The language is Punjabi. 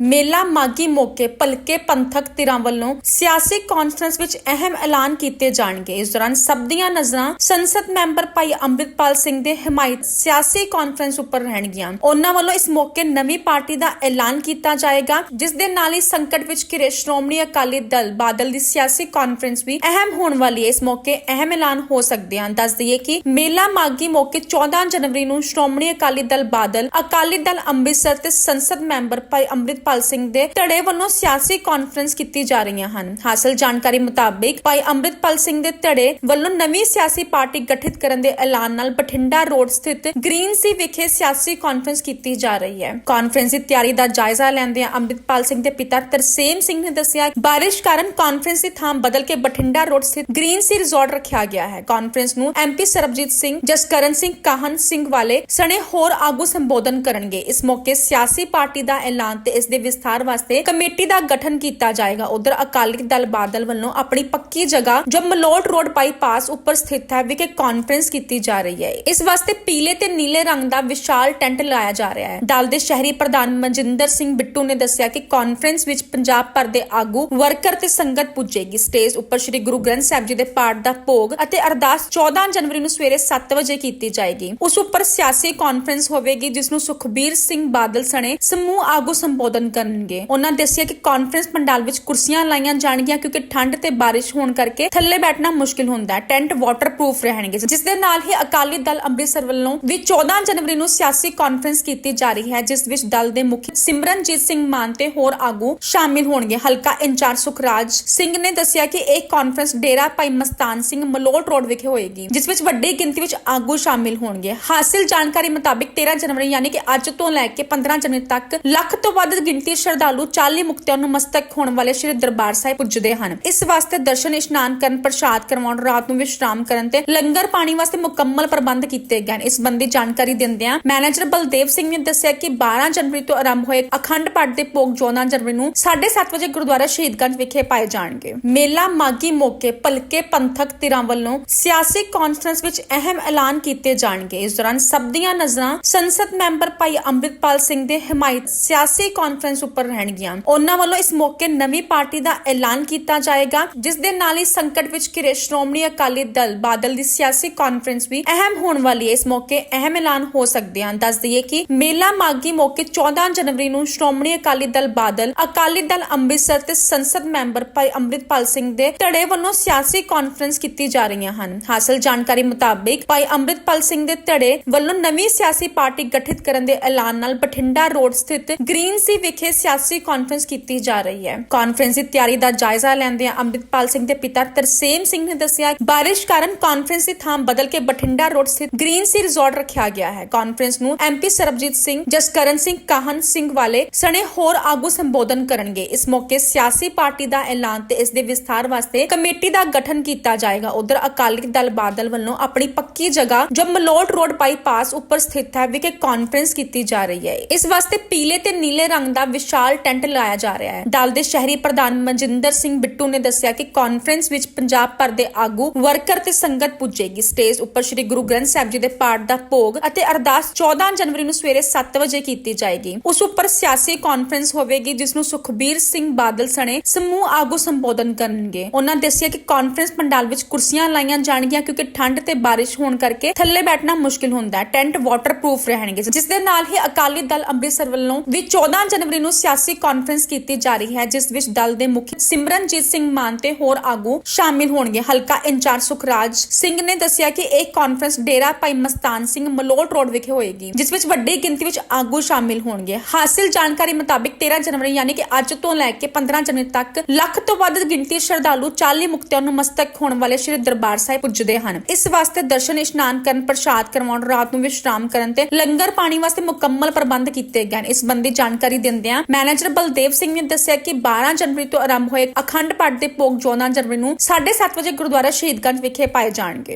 ਮੇਲਾ ਮਾਗੀ ਮੌਕੇ ਭਲਕੇ ਪੰਥਕ ਧਿਰਾਂ ਵੱਲੋਂ ਸਿਆਸੀ ਕਾਨਫਰੰਸ ਵਿੱਚ ਅਹਿਮ ਐਲਾਨ ਕੀਤੇ ਜਾਣਗੇ। ਇਸ ਦੌਰਾਨ ਸਭ ਦੀਆਂ ਨਜ਼ਰਾਂ ਸੰਸਦ ਮੈਂਬਰ ਭਾਈ ਅੰਮ੍ਰਿਤਪਾਲ ਸਿੰਘ ਦੇ ਹਮਾਇਤ ਸਿਆਸੀ ਕਾਨਫਰੰਸ ਉੱਪਰ ਰਹਿਣਗੀਆਂ। ਉਹਨਾਂ ਵੱਲੋਂ ਇਸ ਮੌਕੇ ਨਵੀਂ ਪਾਰਟੀ ਦਾ ਐਲਾਨ ਕੀਤਾ ਜਾਏਗਾ, ਜਿਸ ਦੇ ਨਾਲ ਹੀ ਸੰਕਟ ਵਿੱਚ ਘਿਰੇ ਸ਼੍ਰੋਮਣੀ ਅਕਾਲੀ ਦਲ ਬਾਦਲ ਦੀ ਸਿਆਸੀ ਕਾਨਫਰੰਸ ਵੀ ਅਹਿਮ ਹੋਣ ਵਾਲੀ ਹੈ। ਇਸ ਮੌਕੇ ਅਹਿਮ ਐਲਾਨ ਹੋ ਸਕਦੇ ਹਨ। ਦੱਸ ਦਈਏ ਕਿ ਮੇਲਾ ਮਾਗੀ ਮੌਕੇ 14 ਜਨਵਰੀ ਨੂੰ ਸ਼੍ਰੋਮਣੀ ਅਕਾਲੀ ਦਲ ਬਾਦਲ, ਅਕਾਲੀ ਦਲ ਅੰਮ੍ਰਿਤਸਰ ਤੇ ਸੰਸਦ ਮੈਂਬਰ ਭਾਈ ਅੰਮ੍ਰਿਤ ਅੰਮ੍ਰਿਤਪਾਲ ਸਿੰਘ ਦੇ ਧੜੇ ਵੱਲੋਂ ਸਿਆਸੀ ਕਾਨਫਰੰਸ ਕੀਤੀ ਜਾ ਰਹੀਆਂ ਹਨ। ਹਾਸਲ ਜਾਣਕਾਰੀ ਮੁਤਾਬਿਕ ਭਾਈ ਅੰਮ੍ਰਿਤਪਾਲ ਸਿੰਘ ਦੇ ਧੜੇ ਵੱਲੋਂ ਨਵੀਂ ਸਿਆਸੀ ਪਾਰਟੀ ਗਠਿਤ ਕਰਨ ਦੇ ਐਲਾਨ ਨਾਲ ਬਠਿੰਡਾ ਰੋਡ ਸਥਿਤ ਗ੍ਰੀਨ ਸੀ ਵਿਖੇ ਸਿਆਸੀ ਕਾਨਫਰੰਸ ਕੀਤੀ ਜਾ ਰਹੀ ਹੈ। ਕਾਨਫਰੰਸ ਦੀ ਤਿਆਰੀ ਦਾ ਜਾਇਜ਼ਾ ਲੈਂਦਿਆਂ ਅੰਮ੍ਰਿਤਪਾਲ ਸਿੰਘ ਦੇ ਪਿਤਾ ਤਰਸੇਮ ਸਿੰਘ ਨੇ ਦੱਸਿਆ, ਬਾਰਿਸ਼ ਕਾਰਨ ਕਾਨਫਰੰਸ ਦੀ ਥਾਂ ਬਦਲ ਕੇ ਬਠਿੰਡਾ ਰੋਡ ਸਥਿਤ ਗ੍ਰੀਨ ਸੀ ਰਿਜ਼ੋਰਟ ਰੱਖਿਆ ਗਿਆ ਹੈ। ਕਾਨਫਰੰਸ ਨੂੰ ਐਮਪੀ ਸਰਬਜੀਤ ਸਿੰਘ, ਜਸਕਰਨ ਸਿੰਘ, ਕਾਹਨ ਸਿੰਘ ਵਾਲੇ ਸਣੇ ਹੋਰ ਆਗੂ ਸੰਬੋਧਨ ਕਰਨਗੇ। ਇਸ ਮੌਕੇ ਸਿਆਸੀ ਪਾਰਟੀ ਦਾ ਐਲਾਨ ਤੇ ਇਸ ਦੇ ਵਿਸਥਾਰ ਵਾਸਤੇ ਕਮੇਟੀ ਦਾ ਗਠਨ ਕੀਤਾ ਜਾਏਗਾ। ਉਧਰ ਅਕਾਲੀ ਦਲ ਬਾਦਲ ਵੱਲੋਂ ਆਪਣੀ ਪੱਕੀ ਜਗ੍ਹਾ ਜੋ ਮਲੋਟ ਰੋਡ ਬਾਈਪਾਸ ਉੱਪਰ ਸਥਿਤ ਹੈ ਵਿਖੇ ਕਾਨਫਰੰਸ ਕੀਤੀ ਜਾ ਰਹੀ ਹੈ। ਇਸ ਵਾਸਤੇ ਪੀਲੇ ਤੇ ਨੀਲੇ ਰੰਗ ਦਾ ਵਿਸ਼ਾਲ ਟੈਂਟ ਲਾਇਆ ਜਾ ਰਿਹਾ ਹੈ। ਦਲ ਦੇ ਸ਼ਹਿਰੀ ਪ੍ਰਧਾਨ ਮਨਜਿੰਦਰ ਸਿੰਘ ਬਿੱਟੂ ਨੇ ਦੱਸਿਆ ਕਿ ਕਾਨਫਰੰਸ ਵਿੱਚ ਪੰਜਾਬ ਭਰ ਦੇ ਆਗੂ, ਵਰਕਰ ਤੇ ਸੰਗਤ ਪੁੱਜੇਗੀ। ਸਟੇਜ ਉੱਪਰ ਸ੍ਰੀ ਗੁਰੂ ਗ੍ਰੰਥ ਸਾਹਿਬ ਜੀ ਦੇ ਪਾਠ ਦਾ ਭੋਗ ਅਤੇ ਅਰਦਾਸ 14 ਜਨਵਰੀ ਨੂੰ ਸਵੇਰੇ 7 ਵਜੇ ਕੀਤੀ ਜਾਏਗੀ। ਉਸ ਉੱਪਰ ਸਿਆਸੀ ਕਾਨਫਰੰਸ ਹੋਵੇਗੀ, ਜਿਸ ਨੂੰ ਸੁਖਬੀਰ ਸਿੰਘ ਬਾਦਲ ਸਣੇ ਸਮੂਹ ਆਗੂ ਸੰਬੋਧਨ ਕਰਨਗੇ। ਉਹਨਾਂ ਦੱਸਿਆ ਕਿ ਕਾਨਫਰੰਸ ਪੰਡਾਲ ਵਿੱਚ ਕੁਰਸੀਆਂ ਲਾਈਆਂ ਜਾਣਗੀਆਂ ਕਿਉਂਕਿ ਠੰਡ ਤੇ ਬਾਰਿਸ਼ ਹੋਣ ਕਰਕੇ ਥੱਲੇ ਬੈਠਣਾ ਮੁਸ਼ਕਿਲ ਹੁੰਦਾ ਹੈ। ਟੈਂਟ ਵਾਟਰਪ੍ਰੂਫ ਰਹਿਣਗੇ। ਜਿਸ ਦੇ ਨਾਲ ਹੀ ਅਕਾਲੀ ਦਲ ਅੰਮ੍ਰਿਤਸਰ ਵੱਲੋਂ ਵੀ 14 ਜਨਵਰੀ ਨੂੰ ਸਿਆਸੀ ਕਾਨਫਰੰਸ ਕੀਤੀ ਜਾ ਰਹੀ ਹੈ, ਜਿਸ ਵਿੱਚ ਦਲ ਦੇ ਮੁਖੀ ਸਿਮਰਨਜੀਤ ਸਿੰਘ ਮਾਨ ਤੇ ਹੋਰ ਆਗੂ ਸ਼ਾਮਿਲ ਹੋਣਗੇ। ਹਲਕਾ ਇੰਚਾਰਜ ਸੁਖਰਾਜ ਸਿੰਘ ਨੇ ਦੱਸਿਆ ਕਿ ਇਹ ਕਾਨਫਰੰਸ ਡੇਰਾ ਭਾਈ ਮਸਤਾਨ ਸਿੰਘ ਮਲੋਟ ਰੋਡ ਵਿਖੇ ਹੋਏਗੀ, ਜਿਸ ਵਿੱਚ ਵੱਡੀ ਗਿਣਤੀ ਵਿੱਚ ਆਗੂ ਸ਼ਾਮਿਲ ਹੋਣਗੇ। ਹਾਸਿਲ ਜਾਣਕਾਰੀ ਮੁਤਾਬਿਕ 13 ਜਨਵਰੀ ਯਾਨੀ ਕਿ ਅੱਜ ਤੋਂ ਲੈ ਕੇ 15 ਜਨਵਰੀ ਤੱਕ ਲੱਖ ਤੋਂ ਵੱਧ ਗਿਣਤੀ ਸ਼ਰਧਾਲੂ 40 ਮੁਕਤਿਆਂ ਨੂੰ ਮਸਤਕ ਹੋਣ ਵਾਲੇ ਸ੍ਰੀ ਦਰਬਾਰ ਸਾਹਿਬ ਪੁੱਜਦੇ ਹਨ। ਇਸ ਵਾਸਤੇ ਦਰਸ਼ਨ, ਇਸ਼ਨਾਨ ਕਰਨ, ਪ੍ਰਸ਼ਾਦ ਕਰਵਾਉਣ, ਰਾਤ ਨੂੰ ਵਿਸ਼ਰਾਮ ਕਰਨ ਤੇ ਲੰਗਰ ਪਾਣੀ ਵਾਸਤੇ ਮੁਕੰਮਲ ਪ੍ਰਬੰਧ ਕੀਤੇ ਗਏ ਹਨ। ਇਸ ਸੰਬੰਧੀ ਜਾਣਕਾਰੀ ਦਿੰਦਿਆਂ ਮੈਨੇਜਰ ਬਲਦੇਵ ਸਿੰਘ ਨੇ ਦੱਸਿਆ ਕਿ 12 ਜਨਵਰੀ ਤੋਂ ਆਰੰਭ ਹੋਏ ਅਖੰਡ ਪਾਠ ਦੇ ਭੋਗ 14 ਜਨਵਰੀ ਨੂੰ 7:30 ਵਜੇ ਗੁਰਦੁਆਰਾ ਸ਼ਹੀਦਗੰਜ ਵਿਖੇ ਪਾਏ ਜਾਣਗੇ। ਮੇਲਾ ਮਾਗੀ ਮੌਕੇ ਭਲਕੇ ਪੰਥਕ ਧਿਰਾਂ ਵੱਲੋਂ ਸਿਆਸੀ ਕਾਨਫਰੰਸ ਵਿੱਚ ਅਹਿਮ ਐਲਾਨ ਕੀਤੇ ਜਾਣਗੇ। ਇਸ ਦੌਰਾਨ ਸਭ ਦੀਆਂ ਨਜ਼ਰਾਂ ਸੰਸਦ ਮੈਂਬਰ ਭਾਈ ਅੰਮ੍ਰਿਤਪਾਲ ਸਿੰਘ ਦੇ ਹਮਾਇਤ ਸਿਆਸੀ ਕਾਨਫਰੰਸ ਉੱਪਰ ਰਹਿਣਗੀਆਂ। ਉਹਨਾਂ ਵੱਲੋਂ ਇਸ ਮੌਕੇ ਨਵੀਂ ਪਾਰਟੀ ਦਾ ਐਲਾਨ ਕੀਤਾ ਜਾਏਗਾ, ਜਿਸ ਦੇ ਨਾਲ ਹੀ ਸੰਕਟ ਵਿੱਚ ਘਿਰੇ ਸ਼੍ਰੋਮਣੀ ਅਕਾਲੀ ਦਲ ਬਾਦਲ ਦੀ ਸਿਆਸੀ ਕਾਨਫਰੰਸ ਵੀ ਅਹਿਮ ਹੋਣ ਵਾਲੀ ਹੈ। ਇਸ ਮੌਕੇ ਅਹਿਮ ਐਲਾਨ ਹੋ ਸਕਦੇ ਹਨ ਦੱਸ ਦਈਏ ਕਿ ਮੇਲਾ ਮਾਗੀ ਮੌਕੇ 14 ਜਨਵਰੀ ਨੂੰ ਸ਼੍ਰੋਮਣੀ ਅਕਾਲੀ ਦਲ ਬਾਦਲ, ਅਕਾਲੀ ਦਲ ਅੰਮ੍ਰਿਤਸਰ ਤੇ ਸੰਸਦ ਮੈਂਬਰ ਭਾਈ ਅੰਮ੍ਰਿਤਪਾਲ ਸਿੰਘ ਦੇ ਧੜੇ ਵੱਲੋਂ ਸਿਆਸੀ ਕਾਨਫਰੰਸ ਕੀਤੀ ਜਾ ਰਹੀਆਂ ਹਨ। ਹਾਸਲ ਜਾਣਕਾਰੀ ਮੁਤਾਬਿਕ ਭਾਈ ਅੰਮ੍ਰਿਤਪਾਲ ਸਿੰਘ ਦੇ ਧੜੇ ਵੱਲੋਂ ਨਵੀਂ ਸਿਆਸੀ ਪਾਰਟੀ ਗਠਿਤ ਕਰਨ ਦੇ ਐਲਾਨ ਨਾਲ ਬਠਿੰਡਾ ਰੋਡ ਸਥਿਤ ਗ੍ਰੀਨ ਸੀ ਵਿਖੇ ਸਿਆਸੀ ਕਾਨਫਰੰਸ ਕੀਤੀ ਜਾ ਰਹੀ ਹੈ। ਕਾਨਫਰੰਸ ਦੀ ਤਿਆਰੀ ਦਾ ਜਾਇਜ਼ਾ ਲੈਂਦਿਆਂ ਅੰਮ੍ਰਿਤਪਾਲ ਸਿੰਘ ਦੇ ਪਿਤਾ ਤਰਸੇਮ ਸਿੰਘ ਨੇ ਦੱਸਿਆ ਬਾਰਿਸ਼ ਕਾਰਨ ਕਾਨਫਰੰਸ ਦੀ ਥਾਂ ਬਦਲ ਕੇ ਬਠਿੰਡਾ ਰੋਡ ਸਥਿਤ ਗ੍ਰੀਨ ਸੀ ਰਿਜ਼ੋਰਟ ਰੱਖਿਆ ਗਿਆ ਹੈ। ਕਾਨਫਰੰਸ ਨੂੰ ਐਮਪੀ ਸਰਬਜੀਤ ਸਿੰਘ, ਜਸਕਰਨ ਸਿੰਘ, ਕਾਹਨ ਸਿੰਘ ਵਾਲੇ ਸਣੇ ਹੋਰ ਆਗੂ ਸੰਬੋਧਨ ਕਰਨਗੇ। ਇਸ ਮੌਕੇ ਸਿਆਸੀ ਪਾਰਟੀ ਦਾ ਐਲਾਨ ਤੇ ਇਸ ਦੇ ਵਿਸਥਾਰ ਵਾਸਤੇ ਕਮੇਟੀ ਦਾ ਗਠਨ ਕੀਤਾ ਜਾਏਗਾ। ਉਧਰ ਅਕਾਲੀ ਦਲ ਬਾਦਲ ਵੱਲੋਂ ਆਪਣੀ ਪੱਕੀ ਜਗ੍ਹਾ ਜੋ ਮਲੋਟ ਰੋਡ ਬਾਈਪਾਸ ਉੱਪਰ ਸਥਿਤ ਹੈ ਵਿਖੇ ਕਾਨਫਰੰਸ ਕੀਤੀ ਜਾ ਰਹੀ ਹੈ। ਇਸ ਵਾਸਤੇ ਪੀਲੇ ਤੇ ਨੀਲੇ ਰੰਗ ਦਾ ਵਿਸ਼ਾਲ ਟੈਂਟ ਲਾਇਆ ਜਾ ਰਿਹਾ ਹੈ। ਦਲ ਦੇ ਸ਼ਹਿਰੀ ਪ੍ਰਧਾਨ ਮਨਜਿੰਦਰ ਸਿੰਘ ਬਿੱਟੂ ਨੇ ਦੱਸਿਆ ਕਿ ਕਾਨਫਰੰਸ ਵਿੱਚ ਪੰਜਾਬ ਭਰ ਦੇ ਆਗੂ, ਵਰਕਰ ਤੇ ਸੰਗਤ ਪੁੱਜੇਗੀ। ਸਟੇਜ ਉੱਪਰ ਸ੍ਰੀ ਗੁਰੂ ਗ੍ਰੰਥ ਸਾਹਿਬ ਜੀ ਦੇ ਪਾਠ ਦਾ ਭੋਗ ਅਤੇ ਅਰਦਾਸ 14 ਜਨਵਰੀ ਨੂੰ ਸਵੇਰੇ 7 ਵਜੇ ਕੀਤੀ ਜਾਏਗੀ। ਉਸ ਉੱਪਰ ਸਿਆਸੀ ਕਾਨਫਰੰਸ ਹੋਵੇਗੀ, ਜਿਸ ਨੂੰ ਸੁਖਬੀਰ ਸਿੰਘ ਬਾਦਲ ਸਣੇ ਸਮੂਹ ਆਗੂ ਸੰਬੋਧਨ ਕਰਨਗੇ। ਉਹਨਾਂ ਦੱਸਿਆ ਕਿ ਕਾਨਫਰੰਸ ਪੰਡਾਲ ਵਿੱਚ ਕੁਰਸੀਆਂ ਲਾਈਆਂ ਜਾਣਗੀਆਂ ਕਿਉਂਕਿ ਠੰਡ ਤੇ ਬਾਰਿਸ਼ ਹੋਣ ਕਰਕੇ ਥੱਲੇ ਬੈਠਣਾ ਮੁਸ਼ਕਿਲ ਹੁੰਦਾ ਹੈ। ਟੈਂਟ ਵਾਟਰਪ੍ਰੂਫ ਰਹਿਣਗੇ। ਜਿਸ ਦੇ ਨਾਲ ਹੀ ਅਕਾਲੀ ਦਲ ਅੰਮ੍ਰਿਤਸਰ ਵੱਲੋਂ ਵੀ 14 ਜਨਵਰੀ ਨੂੰ ਸਿਆਸੀ ਕਾਨਫਰੰਸ ਕੀਤੀ ਜਾ ਰਹੀ ਹੈ, ਜਿਸ ਵਿੱਚ ਦਲ ਦੇ ਮੁਖੀ ਸਿਮਰਨਜੀਤ ਸਿੰਘ ਮਾਨ ਤੇ ਹੋਰ ਆਗੂ ਸ਼ਾਮਿਲ ਹੋਣਗੇ। ਹਲਕਾ ਇੰਚਾਰਜ ਸੁਖਰਾਜ ਸਿੰਘ ਨੇ ਦੱਸਿਆ ਕਿ ਇਹ ਕਾਨਫਰੰਸ ਡੇਰਾ ਭਾਈ ਮਸਤਾਨ ਸਿੰਘ ਮਲੋਟ ਰੋਡ ਵਿਖੇ ਹੋਏਗੀ, ਜਿਸ ਵਿੱਚ ਵੱਡੀ ਗਿਣਤੀ ਵਿੱਚ ਆਗੂ ਸ਼ਾਮਿਲ ਹੋਣਗੇ। ਹਾਸਿਲ ਜਾਣਕਾਰੀ ਮੁਤਾਬਿਕ 13 ਜਨਵਰੀ, ਯਾਨੀ ਕਿ ਅੱਜ ਤੋਂ ਲੈ ਕੇ 15 ਜਨਵਰੀ ਤੱਕ, ਲੱਖ ਤੋਂ ਵੱਧ ਗਿਣਤੀ ਸ਼ਰਧਾਲੂ 40 ਮੁਕਤਿਆਂ ਨੂੰ ਮਸਤਕ ਹੋਣ ਵਾਲੇ ਸ੍ਰੀ ਦਰਬਾਰ ਸਾਹਿਬ ਪੁੱਜਦੇ ਹਨ। ਇਸ ਵਾਸਤੇ ਦਰਸ਼ਨ ਇਸ਼ਨਾਨ ਕਰਨ, ਪ੍ਰਸ਼ਾਦ ਕਰਵਾਉਣ, ਰਾਤ ਨੂੰ ਵਿਸ਼ਰਾਮ ਕਰਨ ਤੇ ਲੰਗਰ ਪਾਣੀ ਵਾਸਤੇ ਮੁਕੰਮਲ ਪ੍ਰਬੰਧ ਕੀਤੇ ਗਏ ਹਨ। ਇਸ ਸੰਬੰਧੀ ਜਾਣਕਾਰੀ ਦਿੰਦਿਆਂ ਮੈਨੇਜਰ ਬਲਦੇਵ ਸਿੰਘ ਨੇ ਦੱਸਿਆ ਕਿ 12 ਜਨਵਰੀ ਤੋਂ ਆਰੰਭ ਹੋਏ ਅਖੰਡ ਪਾਠ ਦੇ ਭੋਗ 14 ਜਨਵਰੀ ਨੂੰ 7:30 ਵਜੇ ਗੁਰਦੁਆਰਾ ਸ਼ਹੀਦਗੰਜ ਵਿਖੇ ਪਾਏ ਜਾਣਗੇ।